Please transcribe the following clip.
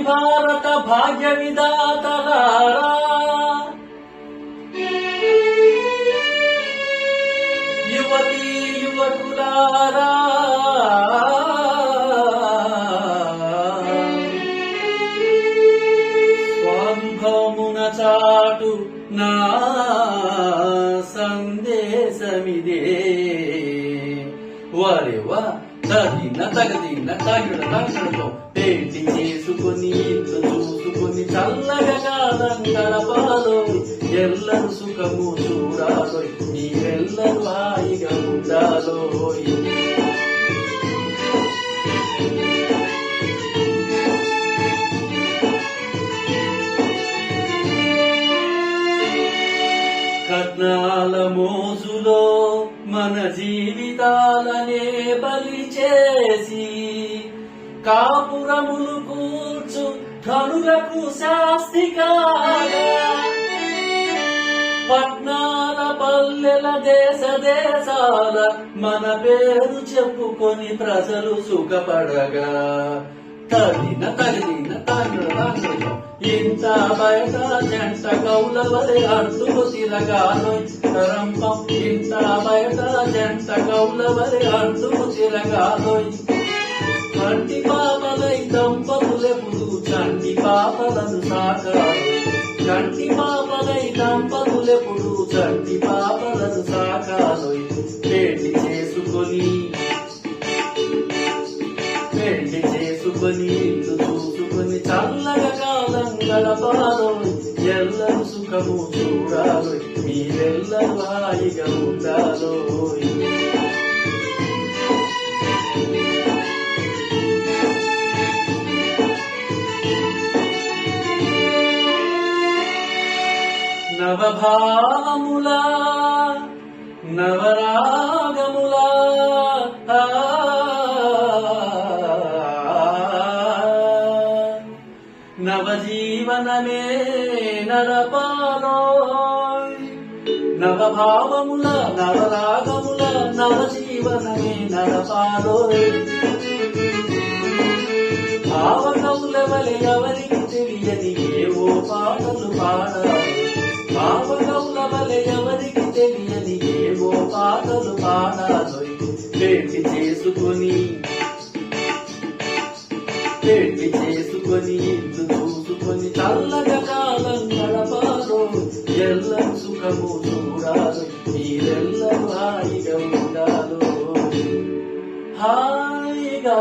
భావి భారత భాగ్య విధాతలారా యువతీ యువకులారా. స్వానుభవమున చాటు నా తగిన తగదిన తగిన తగడలో పెళ్ళి చేసుకొని ఇల్లు చూసుకొని చల్లగా కాలం గడపాలో ఎల్లరు సుఖము చూడాలో మీరెల్లరు హాయిగా ఉండాలో కట్నాల మోజులో మన జీవితాలనే బలి చేసి కాపురములు కూర్చు ధనులకు శాస్తి పట్నాల పల్లెల దేశ దేశాల మన పేరు చెప్పుకొని ప్రజలు సుఖపడగా. తగిన తగిన తాగిన తాగిన ఇంత బయట జంట కౌలవరి అడ్డుకు తిరగాలోయ్ తరంపం ఇంత బయట జంట కౌలవరి అడ్డుకు తిరగాలోయ్ కంటి పాపలై దంపతులెప్పుడు చంటి పాపలను సాకారు కంటి పాపలై దంపతులెప్పుడు చంటి పాపలను పెళ్ళి చేసుకొని ఇల్లు చూసుకొని చల్లగా కాలం గడపాలో ఎల్లరు సుఖము హాయిగా ఉండాలో. నవభావములా నవజీవనమే నరపాలో నవభావముల నవరాగముల నవజీవనమే నరపాలో భావకములవలె ఎవరికి తెలియని ఏవో పాటలు పాడాలి. భావకములవలె ఎవరికి తెలియని ఏవో పాటలు పాడాలి. పెళ్ళి చేసుకొని చల్లగా కాలం గడపాలో ఎల్లరు సుఖము చూడాలి మీరెల్ల హాయిగా ఉండాలో. హాయిగా